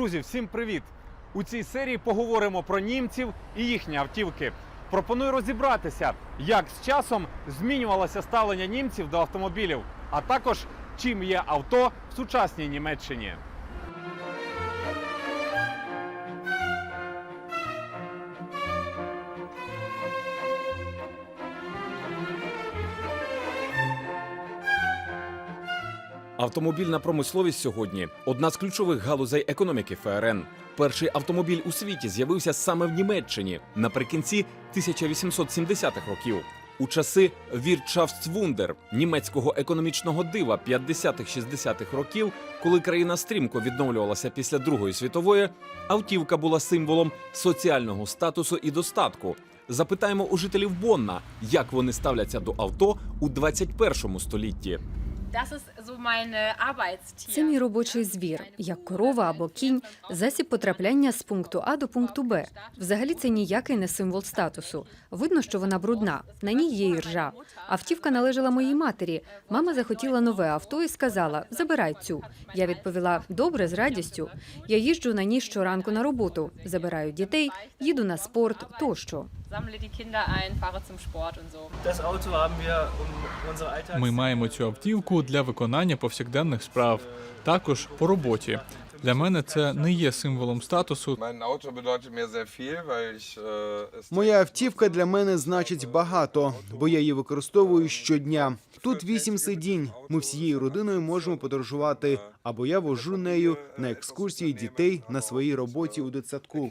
Друзі, всім привіт! У цій серії поговоримо про німців і їхні автівки. Пропоную розібратися, як з часом змінювалося ставлення німців до автомобілів, а також чим є авто в сучасній Німеччині. Автомобільна промисловість сьогодні одна з ключових галузей економіки ФРН. Перший автомобіль у світі з'явився саме в Німеччині наприкінці 1870-х років. У часи Віртшафтсвундер німецького економічного дива 50-60-х років, коли країна стрімко відновлювалася після Другої світової, автівка була символом соціального статусу і достатку. Запитаємо у жителів Бонна, як вони ставляться до авто у 21 столітті. Це мій робочий звір, як корова або кінь, засіб потрапляння з пункту А до пункту Б. Взагалі це ніякий не символ статусу. Видно, що вона брудна. На ній є іржа. Автівка належала моїй матері. Мама захотіла нове авто і сказала: забирай цю. Я відповіла: добре, з радістю. Я їжджу на ній щоранку на роботу, забираю дітей, їду на спорт тощо. Um. Ми маємо цю автівку для виконання повсякденних справ, також по роботі. Для мене це не є символом статусу. Моя автівка для мене значить багато, бо я її використовую щодня. Тут вісім сидінь. Ми всією родиною можемо подорожувати, або я вожу нею на екскурсії дітей на своїй роботі у дитсадку.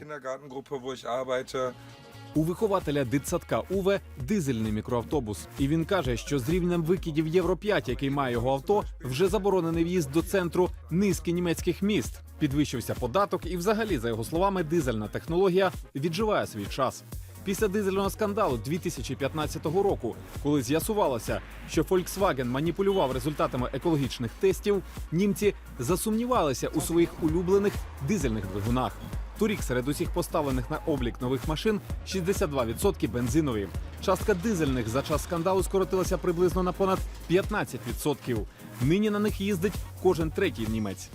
У вихователя дитсадка Уве дизельний мікроавтобус, і він каже, що з рівнем викидів Євро 5, який має його авто, вже заборонений в'їзд до центру низки німецьких міст. Підвищився податок, і, взагалі, за його словами, дизельна технологія відживає свій час. Після дизельного скандалу 2015 року, коли з'ясувалося, що Volkswagen маніпулював результатами екологічних тестів, німці засумнівалися у своїх улюблених дизельних двигунах. Торік серед усіх поставлених на облік нових машин 62% бензинові. Частка дизельних за час скандалу скоротилася приблизно на понад 15%. Нині на них їздить кожен третій німець.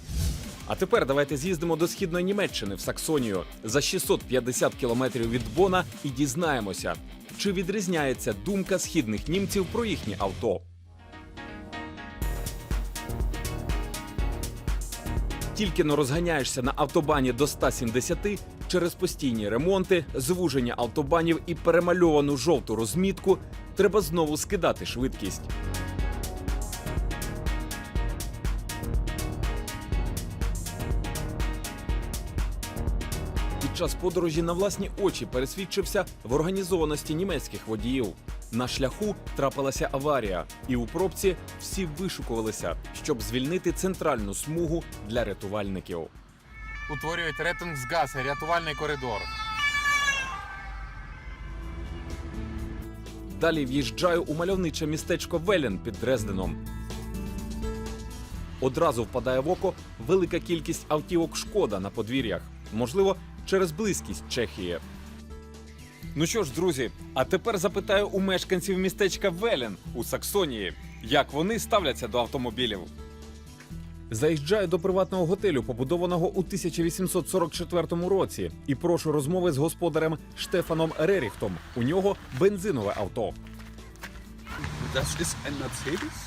А тепер давайте з'їздимо до східної Німеччини в Саксонію за 650 кілометрів від Бона і дізнаємося, чи відрізняється думка східних німців про їхні авто. Тільки но розганяєшся на автобані до 170 через постійні ремонти, звуження автобанів і перемальовану жовту розмітку, треба знову скидати швидкість. Під час подорожі на власні очі пересвідчився в організованості німецьких водіїв. На шляху трапилася аварія, і у пробці всі вишукувалися, щоб звільнити центральну смугу для рятувальників. Утворюють ретингсгаз, рятувальний коридор. Далі в'їжджаю у мальовниче містечко Велен під Дрезденом. Одразу впадає в око велика кількість автівок шкода на подвір'ях. Можливо, через близькість Чехії. Ну що ж, друзі, а тепер запитаю у мешканців містечка Велін у Саксонії, як вони ставляться до автомобілів. Заїжджаю до приватного готелю, побудованого у 1844 році, і прошу розмови з господарем Штефаном Реріхтом. У нього бензинове авто.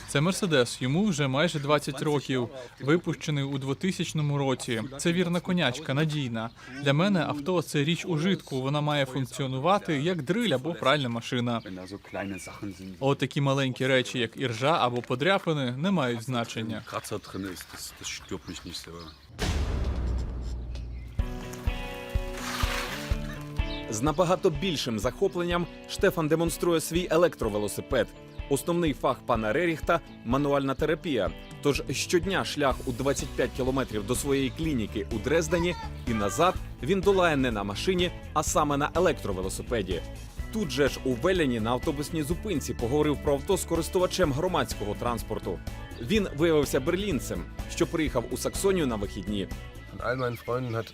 Це Мерседес, йому вже майже 20 років, випущений у 2000 році. Це вірна конячка, надійна. Для мене авто це річ ужитку. Вона має функціонувати як дриль або пральна машина. От такі маленькі речі, як іржа або подряпини, не мають значення. З набагато більшим захопленням Штефан демонструє свій електровелосипед. Основний фах пана Реріхта мануальна терапія. Тож щодня шлях у 25 кілометрів до своєї клініки у Дрездені і назад він долає не на машині, а саме на електровелосипеді. Тут же ж у Велені на автобусній зупинці поговорив про авто з користувачем громадського транспорту. Він виявився берлінцем, що приїхав у Саксонію на вихідні. All meinen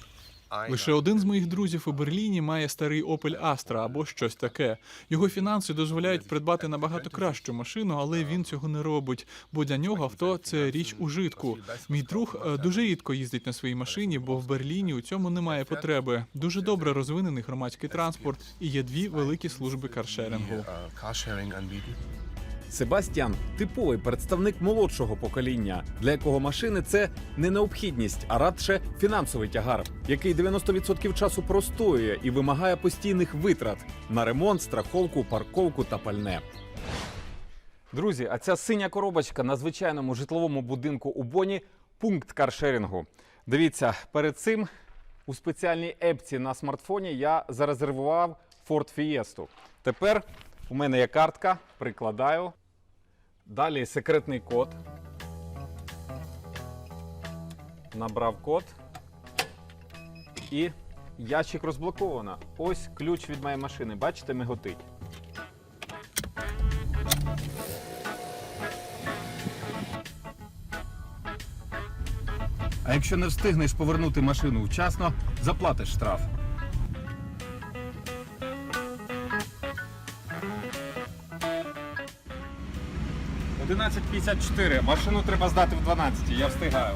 Лише один з моїх друзів у Берліні має старий Opel Astra або щось таке. Його фінанси дозволяють придбати набагато кращу машину, але він цього не робить, бо для нього авто це річ ужитку. Мій друг е, дуже рідко їздить на своїй машині, бо в Берліні у цьому немає потреби. Дуже добре розвинений громадський транспорт і є дві великі служби каршерингу. Себастьян типовий представник молодшого покоління, для якого машини це не необхідність, а радше фінансовий тягар, який 90% часу простоює і вимагає постійних витрат на ремонт, страховку, парковку та пальне. Друзі, а ця синя коробочка на звичайному житловому будинку у Боні пункт каршерінгу. Дивіться, перед цим у спеціальній епці на смартфоні я зарезервував Ford Fiesta. Тепер у мене є картка, прикладаю. Далі секретний код. Набрав код. І ящик розблоковано. Ось ключ від моєї машини. Бачите, миготить. А якщо не встигнеш повернути машину вчасно, заплатиш штраф. Одинадцять п'ятдесят чотири. Машину треба здати в 12. Я встигаю.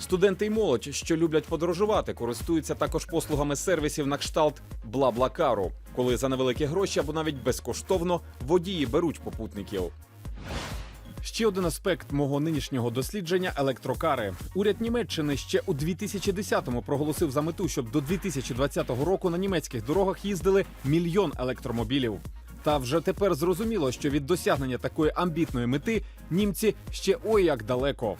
Студенти й молодь, що люблять подорожувати, користуються також послугами сервісів на кшталт Бла-Блакару, коли за невеликі гроші або навіть безкоштовно водії беруть попутників. Ще один аспект мого нинішнього дослідження електрокари. Уряд Німеччини ще у 2010-му проголосив за мету, щоб до 2020 року на німецьких дорогах їздили мільйон електромобілів. Та вже тепер зрозуміло, що від досягнення такої амбітної мети німці ще ой як далеко.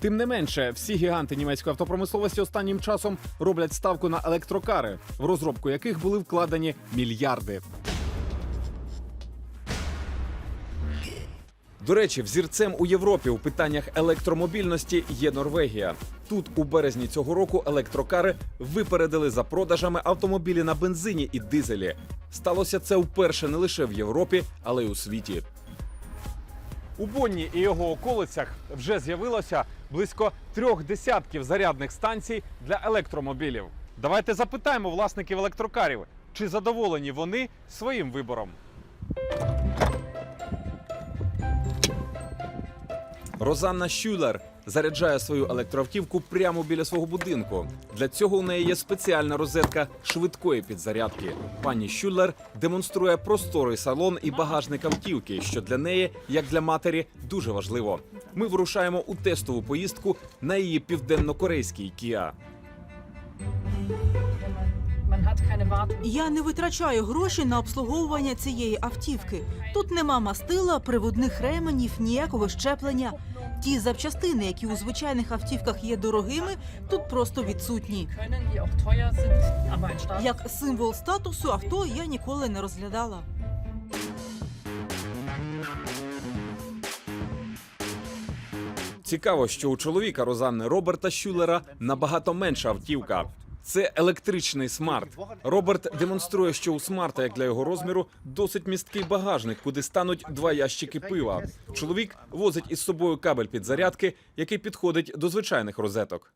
Тим не менше, всі гіганти німецької автопромисловості останнім часом роблять ставку на електрокари, в розробку яких були вкладені мільярди. До речі, взірцем у Європі у питаннях електромобільності є Норвегія. Тут у березні цього року електрокари випередили за продажами автомобілі на бензині і дизелі. Сталося це вперше не лише в Європі, але й у світі. У Бонні і його околицях вже з'явилося близько трьох десятків зарядних станцій для електромобілів. Давайте запитаємо власників електрокарів, чи задоволені вони своїм вибором. Розанна Щюлер заряджає свою електроавтівку прямо біля свого будинку. Для цього у неї є спеціальна розетка швидкої підзарядки. Пані Щюлер демонструє просторий салон і багажник автівки, що для неї, як для матері, дуже важливо. Ми вирушаємо у тестову поїздку на її південно-корейський Kia. Я не витрачаю гроші на обслуговування цієї автівки. Тут нема мастила, приводних ременів, ніякого щеплення. Ті запчастини, які у звичайних автівках є дорогими, тут просто відсутні. Як символ статусу авто я ніколи не розглядала. Цікаво, що у чоловіка Розанни Роберта Щюлера набагато менша автівка. Це електричний смарт. Роберт демонструє, що у смарта, як для його розміру, досить місткий багажник, куди стануть два ящики пива. Чоловік возить із собою кабель підзарядки, який підходить до звичайних розеток.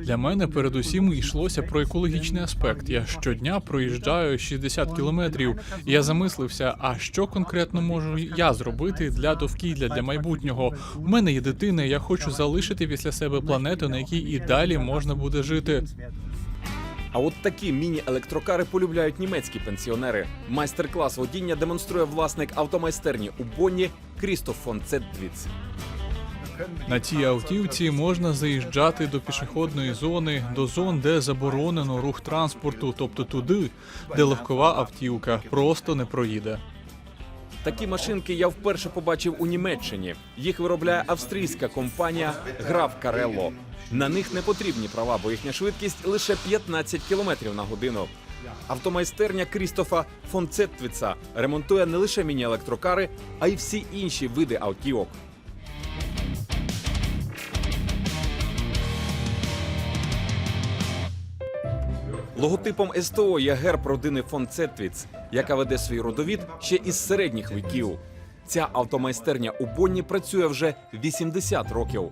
Для мене передусім йшлося про екологічний аспект. Я щодня проїжджаю 60 кілометрів. Я замислився, а що конкретно можу я зробити для довкілля для майбутнього? У мене є дитина, я хочу залишити після себе планету, на якій і далі можна буде жити. А от такі міні-електрокари полюбляють німецькі пенсіонери. Майстер-клас водіння демонструє власник автомайстерні у Бонні Крістоф фон Цетдвіц. На цій автівці можна заїжджати до пішохідної зони, до зон, де заборонено рух транспорту, тобто туди, де легкова автівка просто не проїде. Такі машинки я вперше побачив у Німеччині. Їх виробляє австрійська компанія Граф Карелло. На них не потрібні права, бо їхня швидкість лише 15 км на годину. Автомайстерня Крістофа фон Цеттвіца ремонтує не лише міні-електрокари, а й всі інші види автівок. Логотипом СТО є герб родини фон Цетвіц, яка веде свій родовід ще із середніх віків. Ця автомайстерня у Бонні працює вже 80 років.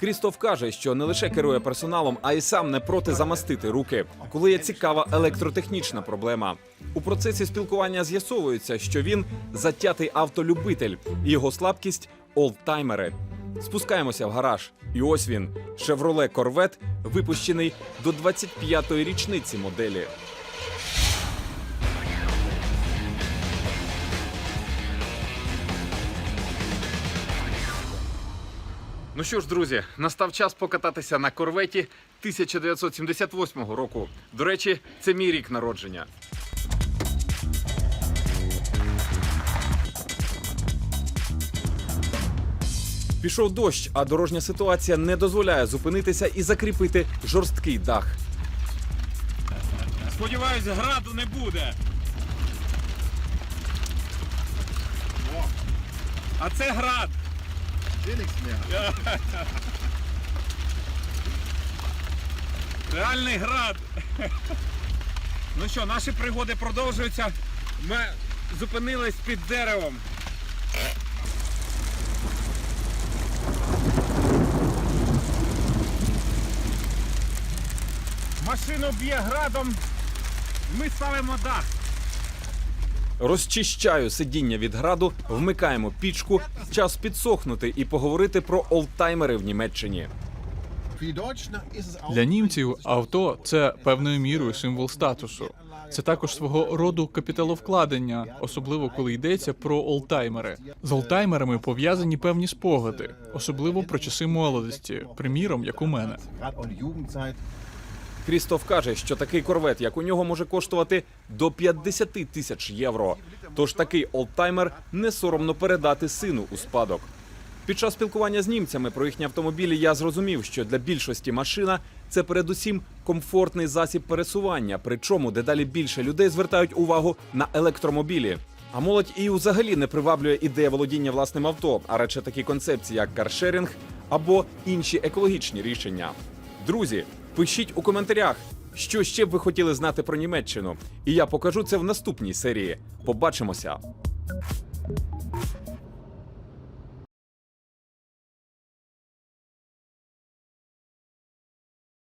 Крістоф каже, що не лише керує персоналом, а й сам не проти замастити руки, коли є цікава електротехнічна проблема. У процесі спілкування з'ясовується, що він затятий автолюбитель, і його слабкість олдтаймери. Спускаємося в гараж, і ось він Chevrolet Corvette, випущений до 25-ї річниці моделі. Ну що ж, друзі, настав час покататися на корветі 1978 року. До речі, це мій рік народження. Пішов дощ, а дорожня ситуація не дозволяє зупинитися і закріпити жорсткий дах. Сподіваюсь, граду не буде. О, А це град. Реальний град. Ну що, наші пригоди продовжуються. Ми зупинились під деревом. Машину б'є градом. Ми ставимо дах. Розчищаю сидіння від граду, вмикаємо пічку. Час підсохнути і поговорити про олдтаймери в Німеччині. Для німців авто це певною мірою символ статусу. Це також свого роду капіталовкладення, особливо коли йдеться про олдтаймери. З олдтаймерами пов'язані певні спогади, особливо про часи молодості, приміром, як у мене. Крістоф каже, що такий корвет, як у нього, може коштувати до 50 тисяч євро. Тож такий олдтаймер не соромно передати сину у спадок. Під час спілкування з німцями про їхні автомобілі я зрозумів, що для більшості машина це передусім комфортний засіб пересування. Причому дедалі більше людей звертають увагу на електромобілі. А молодь і взагалі не приваблює ідея володіння власним авто, а радше такі концепції, як каршеринг або інші екологічні рішення. Друзі, пишіть у коментарях, що ще б ви хотіли знати про Німеччину, і я покажу це в наступній серії. Побачимося!